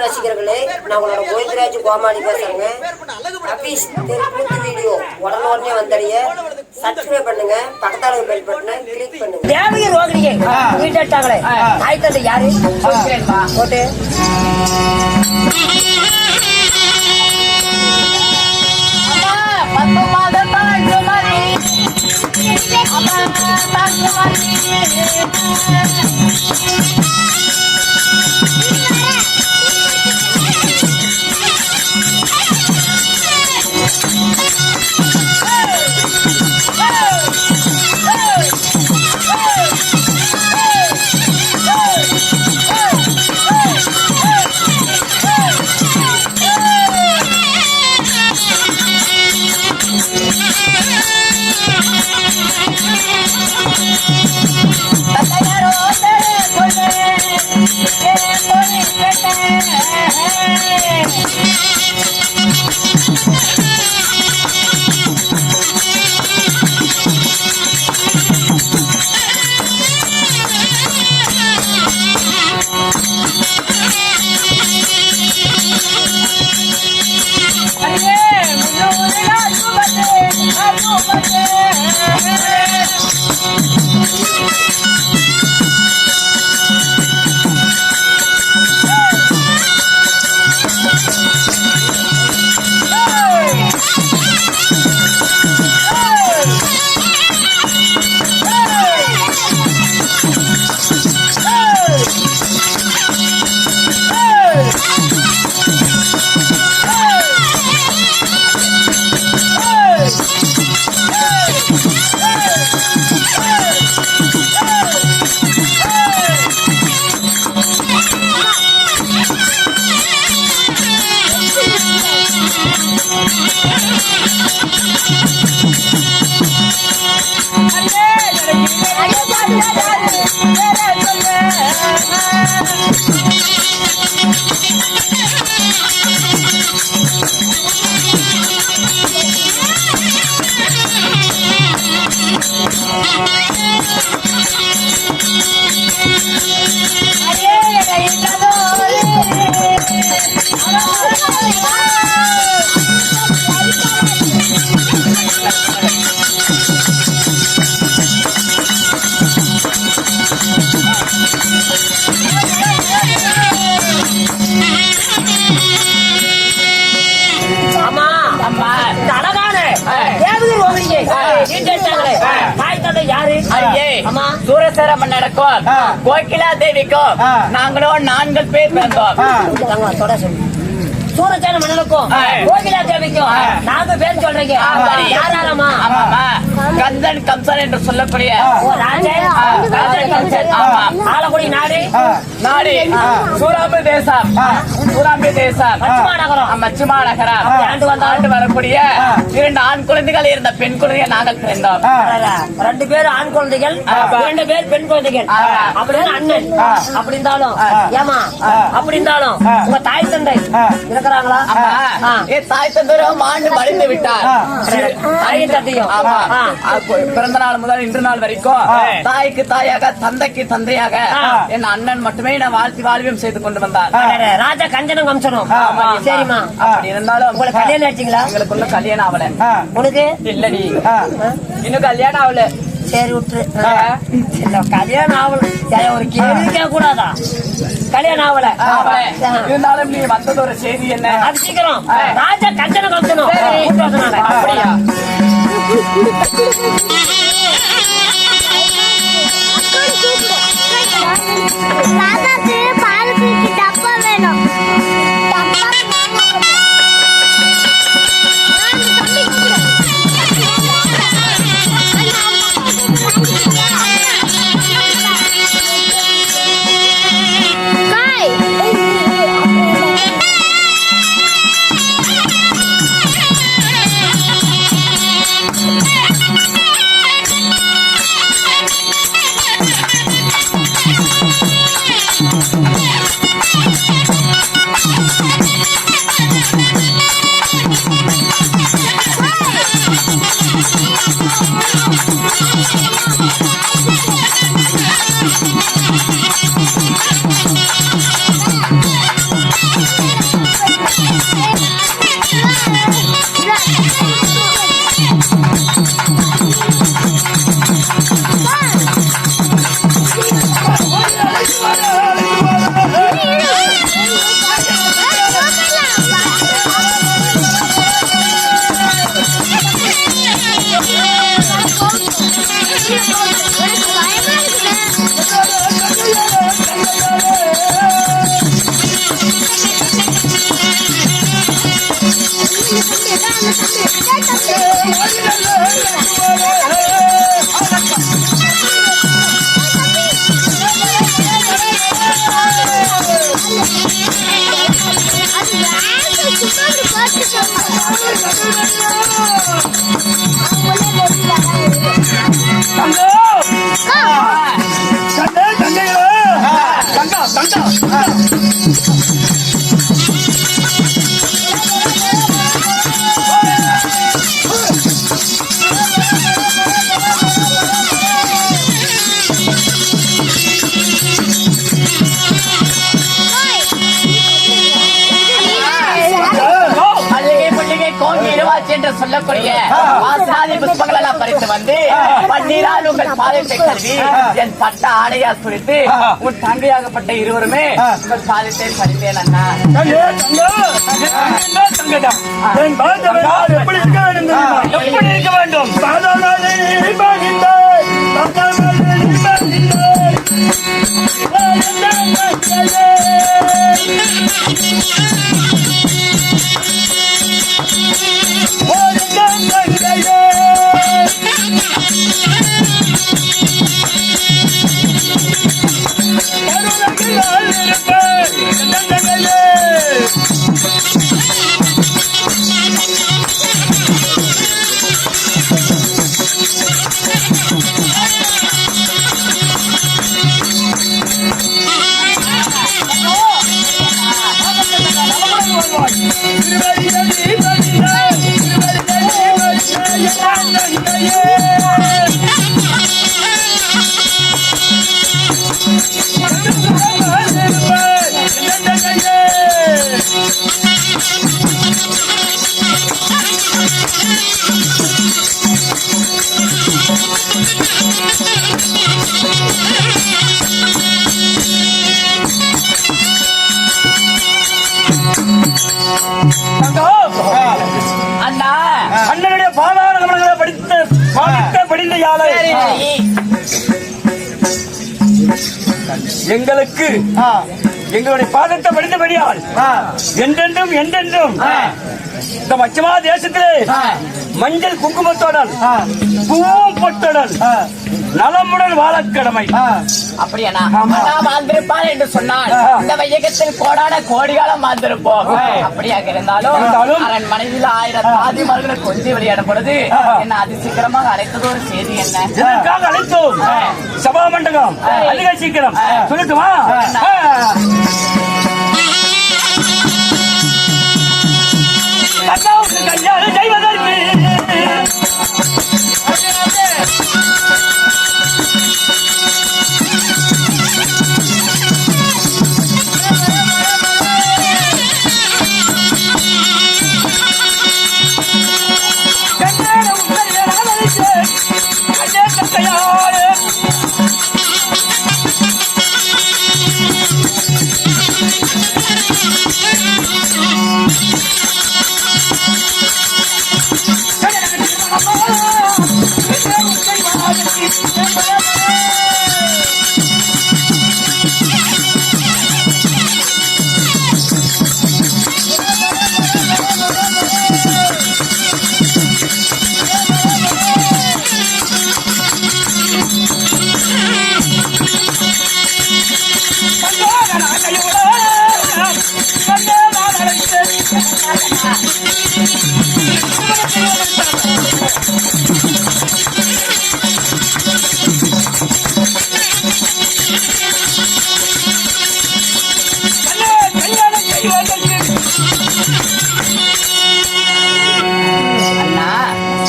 ரசிகர்களே நான் உங்களோட கோவிந்தராஜ் கோமாளி பேசுறேங்க. அபீஸ் தெருக்கூத்து வீடியோ உடனே வந்தடைய சப்ஸ்கிரைப் பண்ணுங்க பக்கத்தால பெல் பட்டனை கிளிக் பண்ணுங்க. தேவகி ரோகிணியை வீட்டாங்களே தாய் தந்தை யாரு? போட்டு பத்து மாதம் தான் தான் வீட்டாங்களே தாய் தந்தை யாரு? ஐயே. ஆமா சூரசேர மன்னருக்கும் கோகிலா தேவிக்கும் நாங்களும் நான்கு பேர் பிறந்தோம். தங்க தொட சொல்லு. சூரச்சேன மன்னனுக்கும் ஆ. கோகிலா தேவிக்கும். நாங்க பேர் சொல்றீங்க. ஆமாமா கந்தன் கம்சன் என்று சொல்லக்கூடிய. ஆலக்குடி நாடு. நாடி. சூராம்பி தேசம். சூராம்பி தேசம். மச்சுமா நகரம். ஆ, மச்சுமா நகரம். அப்படி ஆண்டு வந்தாலும் ஆண்டு வரக்கூடிய இரண்டு ஆண் குழந்தைகள் இருந்த பெண் குழந்தைகள் நாங்கள் பிறந்தோம். ரெண்டு பேரும் ஆண் குழந்தைகள் ஆமா. ரெண்டு பேர் பெண் குழந்தைகள். ஆமா. அப்படின்னு அண்ணன். அப்படி இருந்தாலும் ஏமா அப்படி இருந்தாலும் உங்க தாய் தந்தை இருக்கிறாங்களா. என் தாய் தந்தரும் ஆண்டு மடிந்து விட்டார். தாய் தந்தையும் ஆமா. பிறந்த நாள் முதல் இன்று நாள் வரைக்கும் தாய்க்கு தாயாக தந்தைக்கு தந்தையாக. என் அண்ணன் மட்டுமே நான் வாழ்த்தி வாழ்வியம் செய்து கொண்டு வந்தார். ராஜா கஞ்சனம் கம்சனும் ஆமா. சரிம்மா. அப்படி இருந்தாலும் உங்களுக்கு கல்யாணம் ஆச்சுங்களா? எங்களுக்குள்ள கல்யாணம் ஆகல. உனக்கு? இல்லடி. இன்னும் கல்யாணம் ஆகல. சரி விட்டுரு. இல்ல, கல்யாணம் ஆகல ஒரு கேள்வி கேட்க கூடாதா கல்யாணம் ஆகல. இருந்தாலும் நீ வந்தது ஒரு செய்தி என்ன? அது சீக்கிரம். ராஜா வர சொன்னாங்க. அப்படியா? சொல்லக்கூடிய வாசனாதி புஷ்பங்கள் எல்லாம் பறித்து வந்து பன்னீரால் உங்கள் பாதத்தை கருவி என் பட்ட ஆடையால் குறித்து உன் தங்கையாகப்பட்ட இருவருமே உங்கள் பாதத்தை பறித்தேன் அண்ணா. எங்களுக்கு எங்களுடைய பாதத்தை படித்தபடியால் என்றென்றும் என்றென்றும் இந்த மச்சமா தேசத்திலே மஞ்சள் குங்குமத்துடன் பூவும் பொட்டுடன் நலமுடன் வாழக் கடமை. அப்படியாண்ணா? அண்ணா வாழ்ந்திருப்பார் என்று சொன்னால் இந்த வையகத்தில் கோடான கோடிகாலம் வாழ்ந்திருப்போம். அப்படியாக இருந்தாலும் அவன் மனைவியில் ஆயிரம் தாதிமார்களை கொஞ்சி விளையாடும் பொழுது என்ன அதிசீக்கிரமாக அழைத்தது ஒரு செய்தி என்ன? இதற்காக அழைத்தோம். சபா மண்டபம். அதிக சீக்கிரம். சொல்லட்டுமா? கல்யாணம் செய்வதற்கு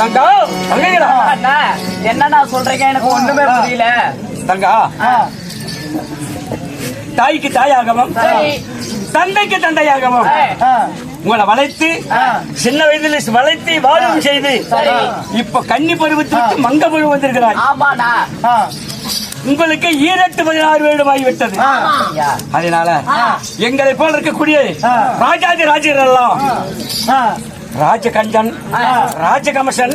தங்கா தங்கைகளா? அண்ணா என்னண்ணா சொல்றீங்க? எனக்கு ஒண்ணுமே புரியல. தங்கா தாய்க்கு தாயாகவும் தந்தைக்கு தந்தையாகவும் உங்களை வளைத்து சின்ன வயதில் வளைத்து வாழும் செய்து. இப்ப கன்னி பருவத்திற்கு மங்க பருவம் வந்திருக்கிறாய். உங்களுக்கு ஈரட்டு பதினாறு வருடம் ஆகிவிட்டது. அதனால எங்களை போல இருக்கக்கூடிய ராஜாதி ராஜர்கள் எல்லாம் ராஜகஞ்சன் ராஜகமசன்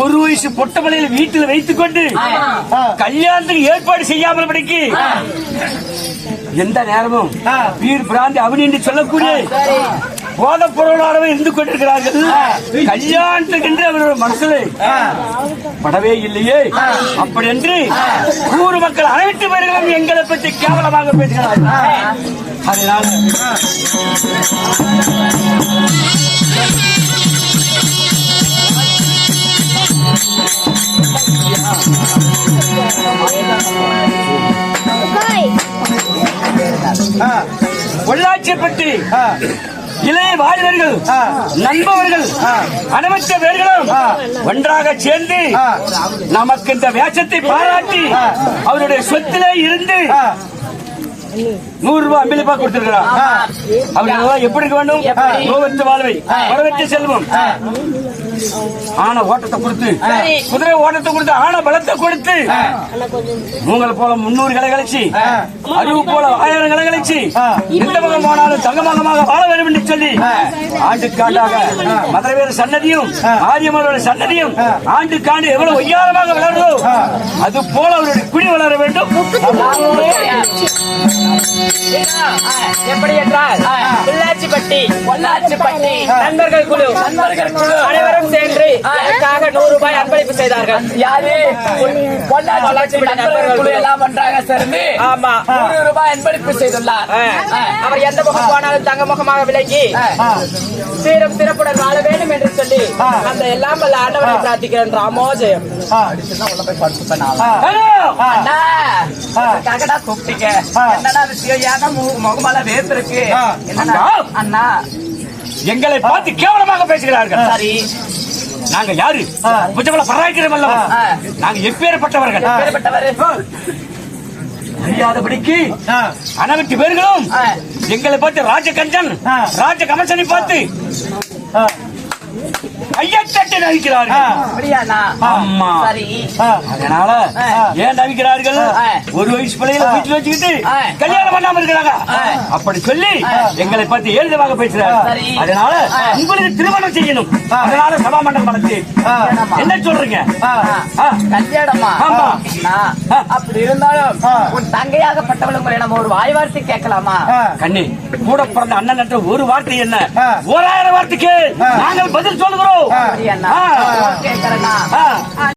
ஒரு வயசு பொட்டமலையில் வீட்டில் வைத்துக் கொண்டு கல்யாணத்துக்கு ஏற்பாடு செய்யாமல் படிக்கு எந்த நேரமும் வீர் பிராந்தி அவனி என்று சொல்லக்கூடிய போதைப் பொருளாளர்கள் இருந்து கொண்டிருக்கிறார்கள். கல்யாணத்துக்கு என்று அவரோட மனசுல படவே இல்லையே. அப்படி என்று ஊர் மக்கள் அனைத்து பேர்களும் எங்களை பற்றி கேவலமாக பேசுகிறார்கள். அதனால பொள்ளாச்சிப்பட்டி இளைய வாலிபர்கள் நண்பவர்கள் அனைவற்ற பேர்களும் ஒன்றாக சேர்ந்து நமக்கு இந்த வேஷத்தை பாராட்டி அவருடைய சொத்திலே இருந்து நூறு ரூபாய் அம்பிலிப்பா கொடுத்திருக்கிறார் எல்லாம் எப்படி வேண்டும்? நோவற்ற வாழ்வை. வரவற்ற செல்வம். ஆன ஓட்டத்தை கொடுத்து. குதிரை ஓட்டத்தை கொடுத்து ஆன பலத்தை கொடுத்து உங்களை போல முன்னூறு கலை கழிச்சு அறிவு போல ஆயிரம் கலை கழிச்சு எந்த பக்கம் போனாலும் தங்கமகமாக வாழ வேண்டும் என்று சொல்லி ஆண்டுக்காண்டாக மதுரவேறு சன்னதியும் ஆரியமரோட சன்னதியும் ஆண்டுக்காண்டு எவ்வளவு ஒய்யாரமாக வளருதோ அது போல அவருடைய குடி வளர வேண்டும். எப்படி என்றால் பொள்ளாச்சிப்பட்டி பொள்ளாச்சிப்பட்டி நண்பர்கள் குழு. நண்பர்கள் குழு. அனைவரும் சேர்ந்து எனக்காக நூறு ரூபாய் அன்பளிப்பு செய்தார்கள். யாரு? பொள்ளாச்சி நண்பர்கள் குழு எல்லாம் ஒன்றாக சேர்ந்து ஆமா. நூறு ரூபாய் அன்பளிப்பு செய்துள்ளார். அவர் எந்த முகம் போனாலும் தங்க முகமாக விலகி சீரம் சிறப்புடன் வாழ வேண்டும் என்று சொல்லி அந்த எல்லாம் வல்ல ஆண்டவரை பிரார்த்திக்கிறேன் ராமோஜயம்! அண்ணா! கூப்பிட்டீங்க. என்னடா விஷயம் முகமால என்னடா? அண்ணா. எங்களை பார்த்து கேவலமாக பேசுகிறார்கள். சரி. நாங்க யாரு? புஜமல அல்லவா? நாங்க எப்பேற்பட்டவர்கள். அறியாதபடிக்கு அனைவற்று பேர்களும். எங்களை பார்த்து ராஜகஞ்சன் ராஜ கமசனை பார்த்து ஆமா. சரி. அதனால ஏன் நடிக்கிறார்கள் ஆ. ஒரு வயசு பிள்ளைகளை வீட்டுல வச்சுக்கிட்டு. கல்யாணம் பண்ணாம இருக்கிறாங்க. அப்படி சொல்லி எங்களை பார்த்து ஏழுதமாக பேசுறாங்க சரி. அதனால உங்களுக்கு திருமணம் செய்யணும். அதனால சபா மண்டபம் நடத்தி. என்ன சொல்றீங்க. கல்யாணமா? அப்படி இருந்தாலும் உன் தங்கையாகப்பட்டவள் உங்களை நம்ம ஒரு வாய் வார்த்தை கேட்கலாமா? கண்ணி கூட பிறந்த அண்ணன் ஒரு வார்த்தை என்ன? ஓராயிரம் வார்த்தைக்கு நாங்கள் பதில் சொல்லுகிறோம். அப்படியா